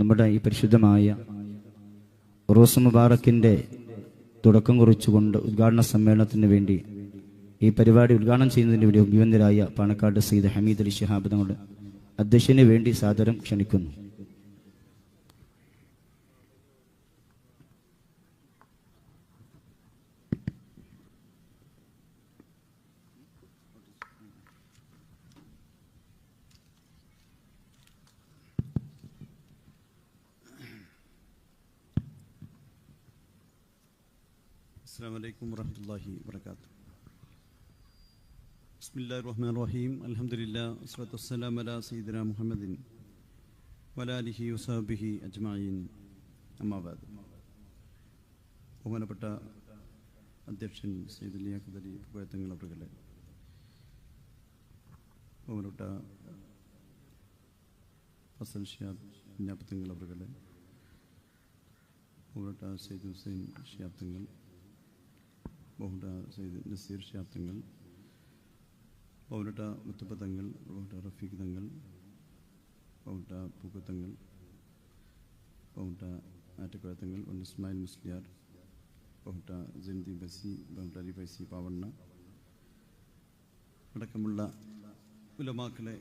നമ്മുടെ ഈ പരിശുദ്ധമായ റോസ് മുബാറക്കിന്റെ തുടക്കം കുറിച്ചുകൊണ്ട് ഉദ്ഘാടന സമ്മേളനത്തിന് വേണ്ടി ഈ പരിപാടി ഉദ്ഘാടനം ചെയ്യുന്നതിന് വേണ്ടി ഉപബന്ധരായ പാണക്കാട് സയ്യിദ് ഹമീദ് അലി ഷിഹാബ് തങ്ങളുടെ അധ്യക്ഷന് വേണ്ടി സാദരം ക്ഷണിക്കുന്നു. السلام عليكم ورحمة الله وبركاته بسم الله الرحمن الرحيم الحمد لله والصلاة والسلام على سيدنا محمد وعلى آله وصحبه أجمعين أما بعد ബഹുമാനപ്പെട്ട അധ്യക്ഷൻ സെയ്ദ് ലിയാഖത്ത് അലി പുകയത്തങ്ങൾ അവരുടെ ബഹുമാനപ്പെട്ട ഫസൽ ഷിയാബ് കുഞ്ഞാപ്പത്തങ്ങൾ അവരുടെ ബഹുമാനപ്പെട്ട സെയ്ദ് ഹുസൈൻ ഷിയാബ് തങ്ങൾ ബഹുട്ട സെയ്ദ് നസീർ ഷിയാബ് തങ്ങൾ ബഹുട്ട മുത്തപ്പ തങ്ങൾ റഫീഖ് തങ്ങൾ ബഹുട്ട പൂക്കത്തങ്ങൾ പൗട്ട ആറ്റക്കുഴ തങ്ങൾ ഒന്ന് മുസ്ലിയാർ പൗട്ട ജന്തി ബസി പൗട്ട അലി ബസി പാവണ്ണ അടക്കമുള്ള ഉലമാക്കളെ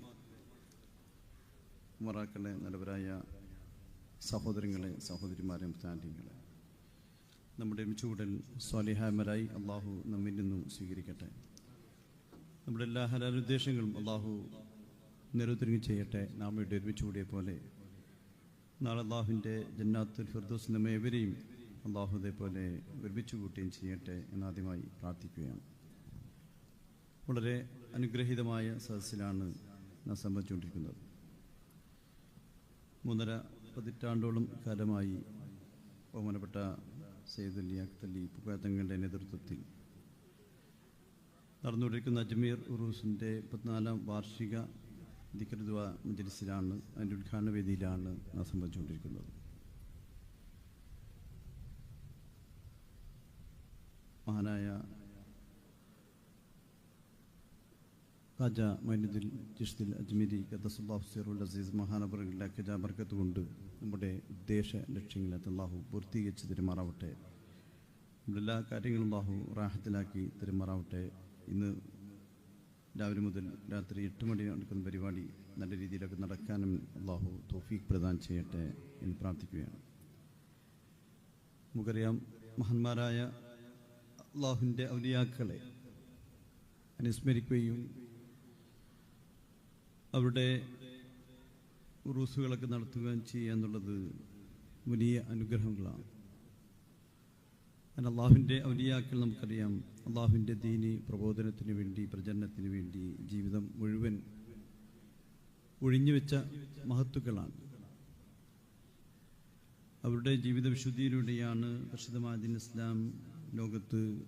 മറാക്കളെ നല്ലവരായ സഹോദരങ്ങളെ സഹോദരിമാരെ സ്ഥാനങ്ങളെ നമ്മുടെ ചൂടൽ സ്വാലിഹാമരായി അള്ളാഹു നമ്മിൽ നിന്നും സ്വീകരിക്കട്ടെ. നമ്മുടെ എല്ലാ ഹലാലുദ്ദേശങ്ങളും അള്ളാഹു നിരത്തിരിങ്ങി ചെയ്യട്ടെ. നാം ഇവിടെ ഒരുമിച്ച് കൂടിയ പോലെ നാളെ അള്ളാഹുവിന്റെ ജന്നാത്തുൽ ഫിർദോസ് നമ്മെ എവരെയും അള്ളാഹു ഇതേപോലെ ഒരുമിച്ച് കൂട്ടുകയും ചെയ്യട്ടെ എന്നാദ്യമായി പ്രാർത്ഥിക്കുകയാണ്. വളരെ അനുഗ്രഹീതമായ സദസ്സിലാണ് നാം സംബന്ധിച്ചുകൊണ്ടിരിക്കുന്നത്. മൂന്നര പതിറ്റാണ്ടോളം കാലമായി ബഹുമാനപ്പെട്ട സെയ്ദ് അലി അക്തലി പുകാത്തങ്ങളുടെ നേതൃത്വത്തിൽ നടന്നുകൊണ്ടിരിക്കുന്ന അജ്മീർ ഉറൂസിന്റെ മുപ്പത്തിനാലാം വാർഷിക ദിക്കരുദ്വ മജലിസിലാണ് അതിന്റെ ഉദ്ഘാടന വേദിയിലാണ് നാം സംബന്ധിച്ചുകൊണ്ടിരിക്കുന്നത്. മഹാനായ ഖാജ മൈനുദ്ദീൻ ജിഷ്ദിൽ അജ്മീരി ഖദസുല്ലാഹു സീറുൽ അസീസ് മഹാനബറുകളുടെ ഖജ ബർക്കത്ത് കൊണ്ട് നമ്മുടെ ഉദ്ദേശ ലക്ഷ്യങ്ങളെ അള്ളാഹു പൂർത്തീകരിച്ച് തെരുമാറാവട്ടെ. നമ്മുടെ എല്ലാ കാര്യങ്ങളും അള്ളാഹു റാഹത്തിലാക്കി തെരുമാറാവട്ടെ. ഇന്ന് രാവിലെ മുതൽ രാത്രി എട്ട് മണി നടക്കുന്ന പരിപാടി നല്ല രീതിയിലൊക്കെ നടക്കാനും അള്ളാഹു തോഫീഖ് പ്രദാനം ചെയ്യട്ടെ എന്ന് പ്രാർത്ഥിക്കുകയാണ്. നമുക്കറിയാം മഹന്മാരായ അള്ളാഹുവിന്റെ ഔലിയാക്കളെ അനുസ്മരിക്കുകയും അവരുടെ ഉറൂസുകളൊക്കെ നടത്തുകയും ചെയ്യുക എന്നുള്ളത് വലിയ അനുഗ്രഹങ്ങളാണ്. കാരണം അള്ളാഹുവിന്റെ ഔലിയാക്കൾ നമുക്കറിയാം. അള്ളാഹുവിന്റെ ദീനി പ്രബോധനത്തിന് വേണ്ടി പ്രചരണത്തിന് വേണ്ടി ജീവിതം മുഴുവൻ ഒഴിഞ്ഞുവെച്ച മഹത്തുക്കളാണ്. അവരുടെ ജീവിത വിശുദ്ധിയിലൂടെയാണ് പ്രസിദ്ധമാദിൻ ദീൻ ഇസ്ലാം ലോകത്ത്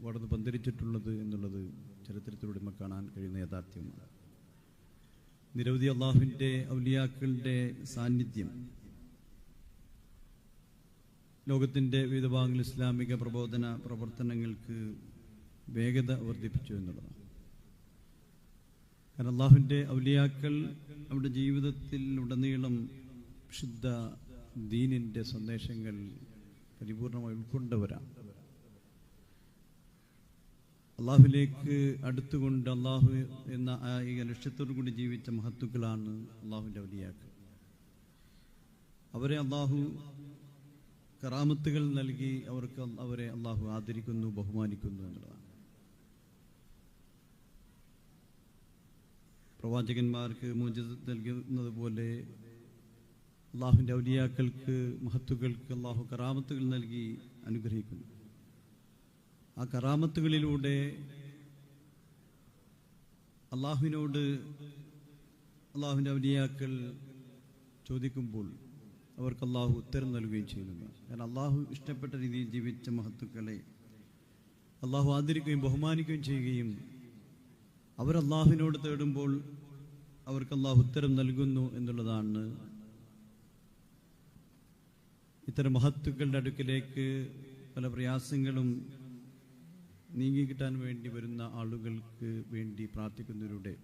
വളർന്ന് പന്തിരിച്ചിട്ടുള്ളത് എന്നുള്ളത് ചരിത്രത്തിലൂടെ നമുക്ക് കാണാൻ കഴിയുന്ന യാഥാർത്ഥ്യമാണ്. നിരവധി അള്ളാഹുവിന്റെ ഔലിയാക്കളുടെ സാന്നിധ്യം. ലോകത്തിന്റെ വിവിധ ഭാഗങ്ങളിൽ ഇസ്ലാമിക പ്രബോധന പ്രവർത്തനങ്ങൾക്ക് വേഗത വർദ്ധിപ്പിച്ചു എന്നുള്ളതാണ്. കാരണം അള്ളാഹുവിന്റെ ഔലിയാക്കൾ നമ്മുടെ ജീവിതത്തിൽ ഉടനീളം ശുദ്ധ ദീനിന്റെ സന്ദേശങ്ങൾ പരിപൂർണമായി ഉൾക്കൊണ്ടവരാണ്. അള്ളാഹുലേക്ക് അടുത്തുകൊണ്ട് അള്ളാഹു എന്ന ലക്ഷ്യത്തോടു കൂടി ജീവിച്ച മഹത്തുക്കളാണ് അള്ളാഹുവിന്റെ ഔലിയാക്കൾ. അവരെ അള്ളാഹു കറാമത്തുകൾ നൽകി അവർക്ക് അവരെ അള്ളാഹു ആദരിക്കുന്നു ബഹുമാനിക്കുന്നു എന്നുള്ളതാണ്. പ്രവാചകന്മാർക്ക് മോചിത നൽകുന്നത് പോലെ അള്ളാഹുവിന്റെ ഔലിയാക്കൾക്ക് മഹത്തുക്കൾക്ക് അള്ളാഹു കറാമത്തുകൾ നൽകി അനുഗ്രഹിക്കുന്നു. ആ കറാമത്തുകളിലൂടെ അള്ളാഹുവിനോട് അള്ളാഹുവിന്റെ അവനിയാക്കൾ ചോദിക്കുമ്പോൾ അവർക്ക് അള്ളാഹു ഉത്തരം നൽകുകയും ചെയ്യുന്നുണ്ട് കാരണം അള്ളാഹു ഇഷ്ടപ്പെട്ട രീതിയിൽ ജീവിച്ച മഹത്തുക്കളെ അള്ളാഹു ആദരിക്കുകയും ബഹുമാനിക്കുകയും ചെയ്യുകയും അവർ അള്ളാഹുവിനോട് തേടുമ്പോൾ അവർക്ക് അള്ളാഹു ഉത്തരം നൽകുന്നു എന്നുള്ളതാണ് ഇത്തരം മഹത്തുക്കളുടെ അടുക്കിലേക്ക് പല പ്രയാസങ്ങളും നീങ്ങിക്കിട്ടാൻ വേണ്ടി വരുന്ന ആളുകൾക്ക് വേണ്ടി പ്രാർത്ഥിക്കുന്നതിലൂടെ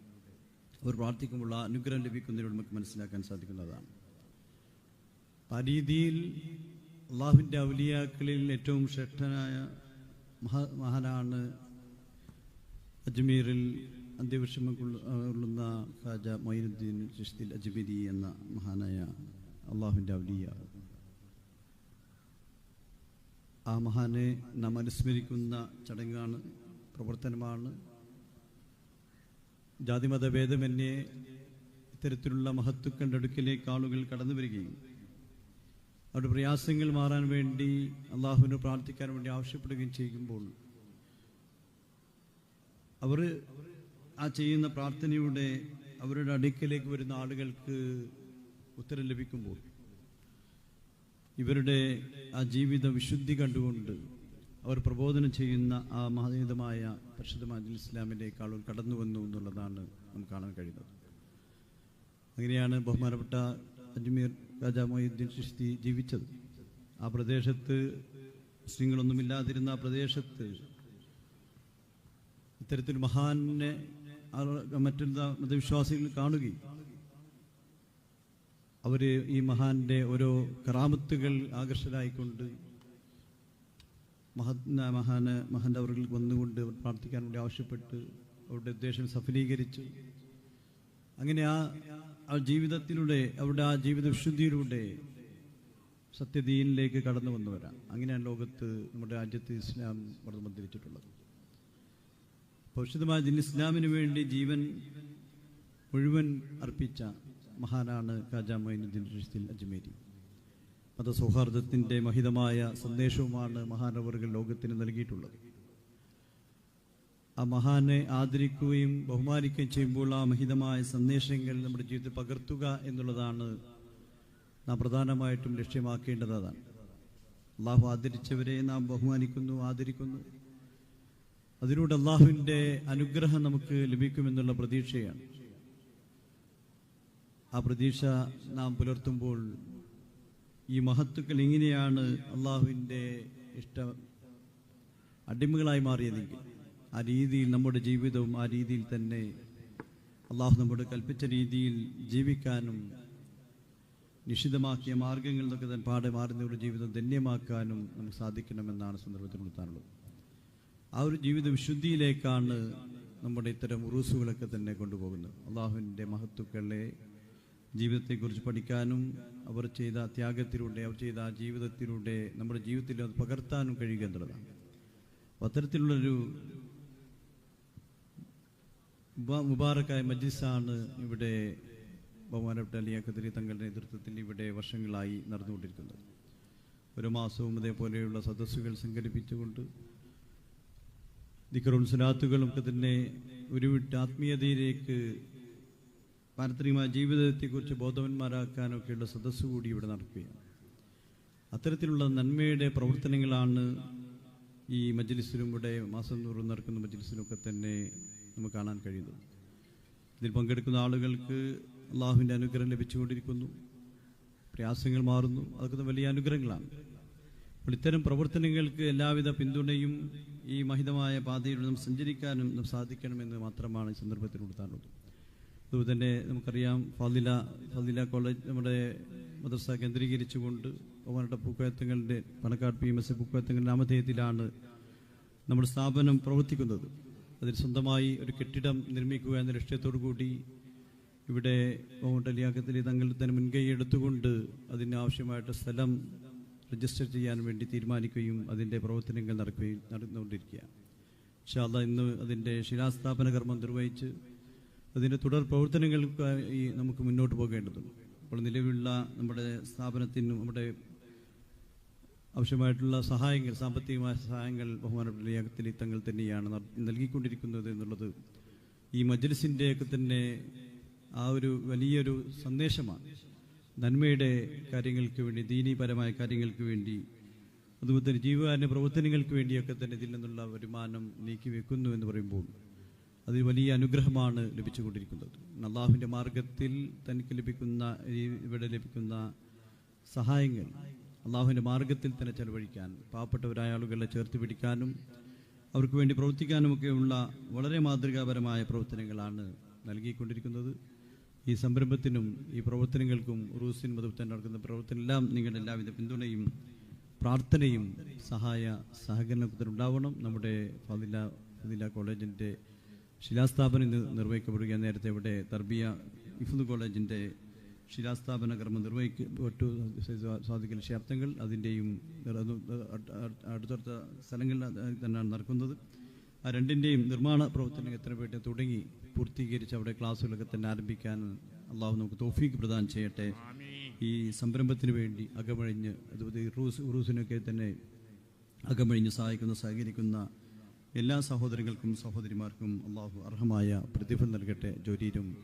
അവർ പ്രാർത്ഥിക്കുമ്പോൾ അനുഗ്രഹം ലഭിക്കുന്നതിലൂടെ നമുക്ക് മനസ്സിലാക്കാൻ സാധിക്കുന്നതാണ് ആ രീതിയിൽ അള്ളാഹുവിന്റെ ഔലിയാക്കളിൽ ഏറ്റവും ശ്രേഷ്ഠനായ മഹാ മഹാനാണ് അജ്മീറിൽ അന്ത്യവിഷമം കൊള്ളുന്ന ഖാജ മൊയിനുദ്ദീൻ ചിഷ്തിൽ അജ്മീരി എന്ന മഹാനായ അള്ളാഹുവിന്റെ ഔലിയ ആ മഹാനെ നാം അനുസ്മരിക്കുന്ന ചടങ്ങാണ് പ്രവർത്തനമാണ്. ജാതിമത ഭേദമന്യേ ഇത്തരത്തിലുള്ള മഹത്വക്കളുടെ അടുക്കിലേക്ക് ആളുകൾ കടന്നു വരികയും അവരുടെ പ്രയാസങ്ങൾ മാറാൻ വേണ്ടി അള്ളാഹുവിന് പ്രാർത്ഥിക്കാൻ വേണ്ടി ആവശ്യപ്പെടുകയും ചെയ്യുമ്പോൾ അവർ ആ ചെയ്യുന്ന പ്രാർത്ഥനയുടെ അവരുടെ അടുക്കിലേക്ക് വരുന്ന ആളുകൾക്ക് ഉത്തരം ലഭിക്കുമ്പോൾ ഇവരുടെ ആ ജീവിത വിശുദ്ധി കണ്ടുകൊണ്ട് അവർ പ്രബോധനം ചെയ്യുന്ന ആ മഹനീതമായ പരിശുദ്ധമായ ഇസ്ലാമിലേക്ക് ആളുകൾ കടന്നു വന്നു എന്നുള്ളതാണ് നമുക്ക് കാണാൻ കഴിയുന്നത്. അങ്ങനെയാണ് ബഹുമാനപ്പെട്ട അജ്മീർ രാജാ മൊയ്യുദ്ദീൻ ചിഷ്തി ജീവിച്ചത്. ആ പ്രദേശത്ത് മുസ്ലിങ്ങളൊന്നുമില്ലാതിരുന്ന ആ പ്രദേശത്ത് ഇത്തരത്തിൽ മഹാനെ മറ്റൊരു മതവിശ്വാസികൾ കാണുകയും അവർ ഈ മഹാന്റെ ഓരോ കറാമത്തുകൾ ആകർഷകരായിക്കൊണ്ട് മഹത് മഹാന് മഹാന്റെ അവർക്ക് വന്നുകൊണ്ട് പ്രാർത്ഥിക്കാൻ വേണ്ടി ആവശ്യപ്പെട്ട് അവരുടെ ഉദ്ദേശം സഫലീകരിച്ചു. അങ്ങനെ ആ ആ ജീവിതത്തിലൂടെ അവരുടെ ആ ജീവിത വിശുദ്ധിയിലൂടെ സത്യദീനിലേക്ക് കടന്നു വന്നവരാണ് അങ്ങനെയാണ് ലോകത്ത് നമ്മുടെ രാജ്യത്ത് ഇസ്ലാം വളർന്നു വർദ്ധമന്തിരിച്ചിട്ടുള്ളത് പരിശുദ്ധമായ ദിൻ ഇസ്ലാമിന് വേണ്ടി ജീവൻ മുഴുവൻ അർപ്പിച്ച മഹാനാണ് ഖാജ മൊയിനുദ്ദീൻ ചിഷ്തിൽ അജ്മേരി. മതസൗഹാർദ്ദത്തിന്റെ മഹിതമായ സന്ദേശവുമാണ് മഹാനവറുകൾ ലോകത്തിന് നൽകിയിട്ടുള്ളത്. ആ മഹാനെ ആദരിക്കുകയും ബഹുമാനിക്കുകയും ചെയ്യുമ്പോൾ ആ മഹിതമായ സന്ദേശങ്ങൾ നമ്മുടെ ജീവിതത്തിൽ പകർത്തുക എന്നുള്ളതാണ് നാം പ്രധാനമായിട്ടും ലക്ഷ്യമാക്കേണ്ടത് അതാണ്. അള്ളാഹു ആദരിച്ചവരെ നാം ബഹുമാനിക്കുന്നു ആദരിക്കുന്നു. അതിലൂടെ അള്ളാഹുവിന്റെ അനുഗ്രഹം നമുക്ക് ലഭിക്കുമെന്നുള്ള പ്രതീക്ഷയാണ്. ആ പ്രതീക്ഷ നാം പുലർത്തുമ്പോൾ ഈ മഹത്തുക്കൾ എങ്ങനെയാണ് അള്ളാഹുവിന്റെ ഇഷ്ട അടിമകളായി മാറിയതെങ്കിൽ ആ രീതിയിൽ നമ്മുടെ ജീവിതവും ആ രീതിയിൽ തന്നെ അള്ളാഹു നമ്മോട് കൽപ്പിച്ച രീതിയിൽ ജീവിക്കാനും നിഷിദ്ധമാക്കിയ മാർഗങ്ങളിൽ നിന്നൊക്കെ തന്നെ പാടെ ഒരു ജീവിതം ധന്യമാക്കാനും നമുക്ക് സാധിക്കണമെന്നാണ് സന്ദർഭത്തിൽ നിർത്താനുള്ളത് ആ ഒരു ജീവിത വിശുദ്ധിയിലേക്കാണ് നമ്മുടെ ഇത്തരം ഉറൂസുകളൊക്കെ തന്നെ കൊണ്ടുപോകുന്നത്. അള്ളാഹുവിന്റെ മഹത്തുക്കളെ ജീവിതത്തെക്കുറിച്ച് പഠിക്കാനും അവർ ചെയ്ത ത്യാഗത്തിലൂടെ അവർ ചെയ്ത ജീവിതത്തിലൂടെ നമ്മുടെ ജീവിതത്തിൽ അത് പകർത്താനും കഴിയുക എന്നുള്ളതാണ്. അത്തരത്തിലുള്ളൊരു മുബാറക്കായ മജ്ലിസാണ് ഇവിടെ ബഹുമാനപ്പെട്ട അലിയ ഖദരി തങ്ങളുടെ നേതൃത്വത്തിൽ ഇവിടെ വർഷങ്ങളായി നടന്നുകൊണ്ടിരിക്കുന്നത്. ഒരു മാസവും ഇതേപോലെയുള്ള സദസ്സുകൾ സംഘടിപ്പിച്ചുകൊണ്ട് ദിക്കറും സുലാത്തുകളും ഒക്കെ തന്നെ ഉരുവിട്ട് ആത്മീയതയിലേക്ക് പാരത്രികമായ ജീവിതത്തെക്കുറിച്ച് ബോധവന്മാരാക്കാനൊക്കെയുള്ള സദസ്സ് കൂടി ഇവിടെ നടക്കുകയാണ്. അത്തരത്തിലുള്ള നന്മയുടെ പ്രവർത്തനങ്ങളാണ് ഈ മജ്ലിസിലും ഇവിടെ മാസം തോറും നടക്കുന്ന മജ്ലിസിലൊക്കെ തന്നെ നമുക്ക് കാണാൻ കഴിയുന്നത്. ഇതിൽ പങ്കെടുക്കുന്ന ആളുകൾക്ക് അള്ളാഹുവിന്റെ അനുഗ്രഹം ലഭിച്ചുകൊണ്ടിരിക്കുന്നു. പ്രയാസങ്ങൾ മാറുന്നു. അതൊക്കെ വലിയ അനുഗ്രഹങ്ങളാണ്. അപ്പോൾ ഇത്തരം പ്രവർത്തനങ്ങൾക്ക് എല്ലാവിധ പിന്തുണയും ഈ മഹിതമായ പാതയിലൂടെ നാം സഞ്ചരിക്കാനും നാം സാധിക്കണമെന്ന് മാത്രമാണ് ഈ സന്ദർഭത്തിൽ കൊടുത്താറുള്ളത് അതുപോലെ തന്നെ നമുക്കറിയാം ഫാദില ഫാദില കോളേജ് നമ്മുടെ മദ്രസ കേന്ദ്രീകരിച്ചുകൊണ്ട് ബഹുമാനപ്പെട്ട പൂക്കയത്തങ്ങളുടെ പണക്കാട് പി എം എസ് പൂക്കയത്തങ്ങളുടെ നാമധേയത്തിലാണ് നമ്മുടെ സ്ഥാപനം പ്രവർത്തിക്കുന്നത്. അതിൽ സ്വന്തമായി ഒരു കെട്ടിടം നിർമ്മിക്കുക എന്ന ലക്ഷ്യത്തോടു കൂടി ഇവിടെ ബഹുമട്ടലിയാക്കത്തിൽ തങ്ങൾ തന്നെ മുൻകൈ എടുത്തുകൊണ്ട് അതിനാവശ്യമായിട്ട് സ്ഥലം രജിസ്റ്റർ ചെയ്യാൻ വേണ്ടി തീരുമാനിക്കുകയും അതിന്റെ പ്രവർത്തനങ്ങൾ നടക്കുകയും നടന്നുകൊണ്ടിരിക്കുകയാണ്. അത് ഇന്ന് അതിന്റെ ശിലാസ്ഥാപന കർമ്മം നിർവഹിച്ച് അതിന്റെ തുടർ പ്രവർത്തനങ്ങൾക്കായി നമുക്ക് മുന്നോട്ട് പോകേണ്ടതുണ്ട്. അപ്പോൾ നിലവിലുള്ള നമ്മുടെ സ്ഥാപനത്തിന് നമ്മുടെ ആവശ്യമായിട്ടുള്ള സഹായങ്ങൾ സാമ്പത്തികമായ സഹായങ്ങൾ ബഹുമാനപ്പെട്ട യാഗത്തിൽ തങ്ങൾ തന്നെയാണ് നൽ- നൽകിക്കൊണ്ടിരിക്കുന്നത് എന്നുള്ളത് ഈ മജ്ലിസിന്റെയൊക്കെ തന്നെ ആ ഒരു വലിയൊരു സന്ദേശമാണ്. നന്മയുടെ കാര്യങ്ങൾക്ക് വേണ്ടി ദീനീപരമായ കാര്യങ്ങൾക്ക് വേണ്ടി അതുപോലെ തന്നെ ജീവകാരുണ്യ പ്രവർത്തനങ്ങൾക്ക് വേണ്ടിയൊക്കെ തന്നെ ഇതിൽ നിന്നുള്ള വരുമാനം നീക്കി വെക്കുന്നു എന്ന് പറയുമ്പോൾ അത് വലിയ അനുഗ്രഹമാണ് ലഭിച്ചുകൊണ്ടിരിക്കുന്നത്. അള്ളാഹുവിന്റെ മാർഗത്തിൽ തനിക്ക് ലഭിക്കുന്ന ഇവിടെ ലഭിക്കുന്ന സഹായങ്ങൾ അള്ളാഹുവിന്റെ മാർഗത്തിൽ തന്നെ ചെലവഴിക്കാൻ പാവപ്പെട്ടവരായ ആളുകളെ ചേർത്ത് പിടിക്കാനും അവർക്ക് വേണ്ടി പ്രവർത്തിക്കാനുമൊക്കെയുള്ള വളരെ മാതൃകാപരമായ പ്രവർത്തനങ്ങളാണ് നൽകിക്കൊണ്ടിരിക്കുന്നത്. ഈ സംരംഭത്തിനും ഈ പ്രവർത്തനങ്ങൾക്കും റൂസിൻ മതത്തിൽ നടക്കുന്ന പ്രവർത്തനമെല്ലാം നിങ്ങളുടെ എല്ലാവിധ പിന്തുണയും പ്രാർത്ഥനയും സഹായ സഹകരണത്തിനുണ്ടാവണം നമ്മുടെ ഫതില ഫതില കോളേജിന്റെ ശിലാസ്ഥാപനം ഇന്ന് നിർവഹിക്കപ്പെടുക നേരത്തെ ഇവിടെ തർബിയ ഇഫ്ദ് കോളേജിന്റെ ശിലാസ്ഥാപന കർമ്മം നിർവഹിക്കപ്പെട്ടു. സാധിക്കുന്ന ശബ്ദങ്ങൾ അതിന്റെയും അടുത്തടുത്ത സ്ഥലങ്ങളിൽ തന്നെയാണ് നടക്കുന്നത്. ആ രണ്ടിന്റെയും നിർമ്മാണ പ്രവർത്തനങ്ങൾ എത്ര പേട്ടെ തുടങ്ങി പൂർത്തീകരിച്ച് അവിടെ ക്ലാസ്സുകളൊക്കെ തന്നെ ആരംഭിക്കാൻ അള്ളാഹു നമുക്ക് തോഫീക്ക് പ്രദാനം ചെയ്യട്ടെ. ഈ സംരംഭത്തിന് വേണ്ടി അകമഴിഞ്ഞ് അതുപോലെ റൂസ് ഉറൂസിനൊക്കെ തന്നെ അകമഴിഞ്ഞ് സഹായിക്കുന്ന സഹകരിക്കുന്ന എല്ലാ സഹോദരങ്ങൾക്കും സഹോദരിമാർക്കും അള്ളാഹു അർഹമായ പ്രതിഫലം നൽകട്ടെ. ജോലിയിലും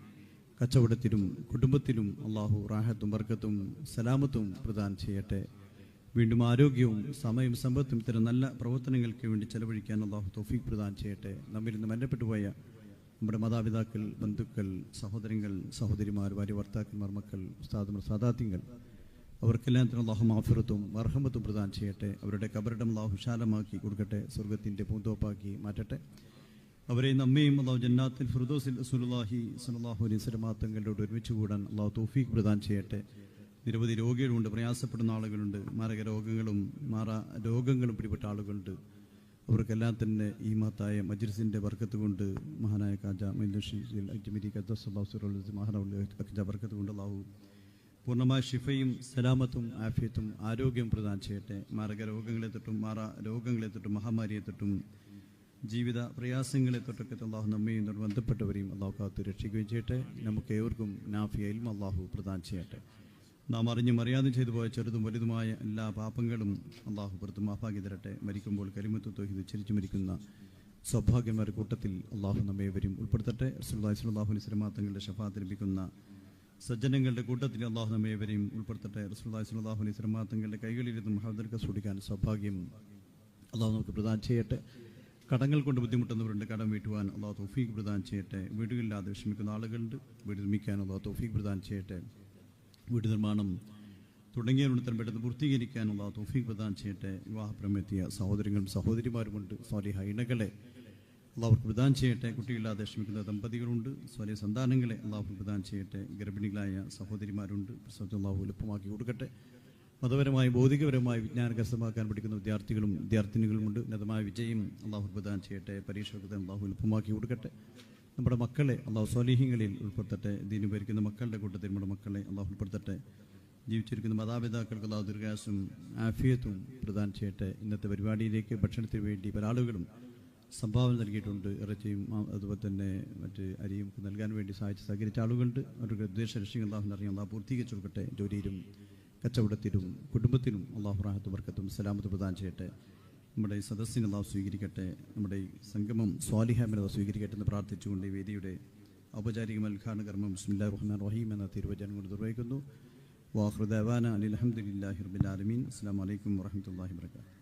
കച്ചവടത്തിലും കുടുംബത്തിലും അള്ളാഹു റാഹത്തും വർക്കത്തും സലാമത്തും പ്രദാനം ചെയ്യട്ടെ. വീണ്ടും ആരോഗ്യവും സമയവും സമ്പത്തും ഇത്തരം നല്ല പ്രവർത്തനങ്ങൾക്ക് വേണ്ടി ചെലവഴിക്കാൻ അള്ളാഹു തോഫീഖ് പ്രദാനം ചെയ്യട്ടെ. നമ്മിൽ നിന്ന് മരണപ്പെട്ടുപോയ നമ്മുടെ മാതാപിതാക്കൾ ബന്ധുക്കൾ സഹോദരങ്ങൾ സഹോദരിമാർ ഭാര്യ ഭർത്താക്കന്മാർ മക്കൾ ഉസ്താദുമാർ സാദാത്യങ്ങൾ അവർക്കെല്ലാം തന്നെ അള്ളാഹു മാഫിറത്തും വർഹമത്തും പ്രദാനം ചെയ്യട്ടെ. അവരുടെ കബറിടം അള്ളാഹു വിശാലമാക്കി കൊടുക്കട്ടെ. സ്വർഗത്തിന്റെ പൂന്തോപ്പാക്കി മാറ്റട്ടെ. അവരെ നമ്മയും അള്ളാഹു ജന്നാത്തിൽ ഫിറുദോസിൽ സുലാഹി സുലാഹു അലൈഹി സ്വലമാത്തങ്ങളോട് ഒരുമിച്ച് കൂടാൻ അള്ളാഹു തോഫീഖ് പ്രദാനം ചെയ്യട്ടെ. നിരവധി രോഗികളുണ്ട് പ്രയാസപ്പെടുന്ന ആളുകളുണ്ട് മാരക രോഗങ്ങളും മാറ രോഗങ്ങളും പിടിപെട്ട ആളുകളുണ്ട്. അവർക്കെല്ലാം തന്നെ ഈ മഹത്തായ മജ്ലിസിന്റെ വർക്കത്ത് കൊണ്ട് മഹാനായ കാജ മൈന്ദുഷിൽ അജ്മരി മഹാനുള്ള വർക്കത്ത് കൊണ്ട് അള്ളാഹു പൂർണമായ ഷിഫയും സലാമത്തും ആഫിയത്തും ആരോഗ്യം പ്രദാനം ചെയ്യട്ടെ. മാരക രോഗങ്ങളെ തൊട്ടും മാറ രോഗങ്ങളെ തൊട്ടും മഹാമാരിയെ തൊട്ടും ജീവിത പ്രയാസങ്ങളെ തൊട്ടൊക്കെ അള്ളാഹു നമ്മയും ബന്ധപ്പെട്ടവരെയും അള്ളാഹു കാത്തു രക്ഷിക്കുകയും ചെയ്യട്ടെ. നമുക്ക് ഏവർക്കും നാഫിയയിലും അള്ളാഹു പ്രദാനം ചെയ്യട്ടെ. നാം അറിഞ്ഞും അറിയാതെ ചെയ്തു പോയ ചെറുതും വലുതുമായ എല്ലാ പാപങ്ങളും അള്ളാഹു പുറത്ത് മാഫാക്കി തരട്ടെ. മരിക്കുമ്പോൾ കരിമത്തു തൊഹിത് ചിരിച്ചു മരിക്കുന്ന സൗഭാഗ്യന്മാരുടെ കൂട്ടത്തിൽ അള്ളാഹു നമ്മയെ വരും ഉൾപ്പെടുത്തട്ടെ സ്വല്ലല്ലാഹു അലൈഹി വസല്ലം തങ്ങളുടെ ഷഫാത്ത് ലഭിക്കുന്ന സജ്ജനങ്ങളുടെ കൂട്ടത്തിൽ അള്ളാഹു നമ്മെ ഏവരെയും ഉൾപ്പെടുത്തട്ടെ. റസൂലുള്ളാഹി സ്വല്ലല്ലാഹു അലൈഹി വസല്ലം തങ്ങളുടെ കൈകളിലിരുന്ന് മഹദർക്ക സൂടിക്കാൻ സൗഭാഗ്യം അള്ളാഹു നമുക്ക് പ്രദാനം ചെയ്യട്ടെ. കടങ്ങൾ കൊണ്ട് ബുദ്ധിമുട്ടുന്നവരുണ്ട്. കടം വീട്ടുവാൻ അള്ളാഹു തോഫീക്ക് പ്രദാനം ചെയ്യട്ടെ. വീടുകളില്ലാതെ വിഷമിക്കുന്ന ആളുകളുണ്ട്. വീട് നിർമ്മിക്കാൻ അള്ളാഹു തോഫീക്ക് പ്രദാനം ചെയ്യട്ടെ. വീട് നിർമ്മാണം തുടങ്ങിയ തുടങ്ങിയവരുത്തരം പെട്ടെന്ന് പൂർത്തീകരിക്കാനുള്ള തോഫീക്ക് പ്രദാനം ചെയ്യട്ടെ. വിവാഹപ്രമെത്തിയ സഹോദരങ്ങളും സഹോദരിമാരുമുണ്ട്. സോറി ഹൈനകളെ അള്ളാഹുർക്ക് പ്രദാനം ചെയ്യട്ടെ. കുട്ടികളില്ലാതെ വിഷമിക്കുന്ന ദമ്പതികളുണ്ട്. സ്വലിയ സന്താനങ്ങളെ അള്ളാഹു പ്രദാനം ചെയ്യട്ടെ. ഗർഭിണികളായ സഹോദരിമാരുണ്ട്. പ്രസവത്തെ അള്ളാഹു എളുപ്പമാക്കി കൊടുക്കട്ടെ. മതപരമായി ഭൗതികപരമായി വിജ്ഞാനകരസ്ഥമാക്കാൻ പഠിക്കുന്ന വിദ്യാർത്ഥികളും വിദ്യാർത്ഥിനികളുമുണ്ട്. ഉന്നതമായ വിജയം അള്ളാഹു പ്രദാനം ചെയ്യട്ടെ. പരീക്ഷകൃതം അള്ളാഹു എളുപ്പമാക്കി കൊടുക്കട്ടെ. നമ്മുടെ മക്കളെ അള്ളാഹു സ്വാലിഹ്യങ്ങളിൽ ഉൾപ്പെടുത്തട്ടെ. ദീനു ഭരിക്കുന്ന മക്കളുടെ കൂട്ടത്തിൽ നമ്മുടെ മക്കളെ അള്ളാഹു ഉൾപ്പെടുത്തട്ടെ. ജീവിച്ചിരിക്കുന്ന മാതാപിതാക്കൾക്ക് അള്ളാഹു ദീർഘാസും ആഫിയത്തും പ്രദാനം ചെയ്യട്ടെ. ഇന്നത്തെ പരിപാടിയിലേക്ക് ഭക്ഷണത്തിന് വേണ്ടി പല ആളുകളും സംഭാവന നൽകിയിട്ടുണ്ട് ഇറച്ചിയും അതുപോലെ തന്നെ മറ്റ് അരിയും നൽകാൻ വേണ്ടി സഹായിച്ച് സഹകരിച്ച ആളുകളുണ്ട്. അവരുടെ ഉദ്ദേശ ലക്ഷ്യങ്ങൾ അള്ളാഹു അറിയാം അള്ളാഹ് പൂർത്തീകരിച്ചു കൊടുക്കട്ടെ. ജോലിയിലും കച്ചവടത്തിലും കുടുംബത്തിനും അള്ളാഹു റാഹത്ത് വർക്കത്തും സലാമത്ത് പ്രദാനം ചെയ്യട്ടെ. നമ്മുടെ ഈ സദസ്സിനെ അള്ളാഹു സ്വീകരിക്കട്ടെ. നമ്മുടെ ഈ സംഗമം സ്വാലിഹാമിനെ അള്ളാഹു സ്വീകരിക്കട്ടെ എന്ന് പ്രാർത്ഥിച്ചുകൊണ്ട് ഈ വേദിയുടെ ഔപചാരിക ഉദ്ഘാടന കർമ്മം ബിസ്മില്ലാ റഹ്മാൻ റഹീം എന്ന തിരുവചനം കൊണ്ട് നിർവഹിക്കുന്നു. വാഹൃദാന അലി അലഹമുല്ലാഹി ആലമീൻ. അസ്സാം വലൈക്കും വാഹമത്തല്ലാഹി വർക്കാത്തു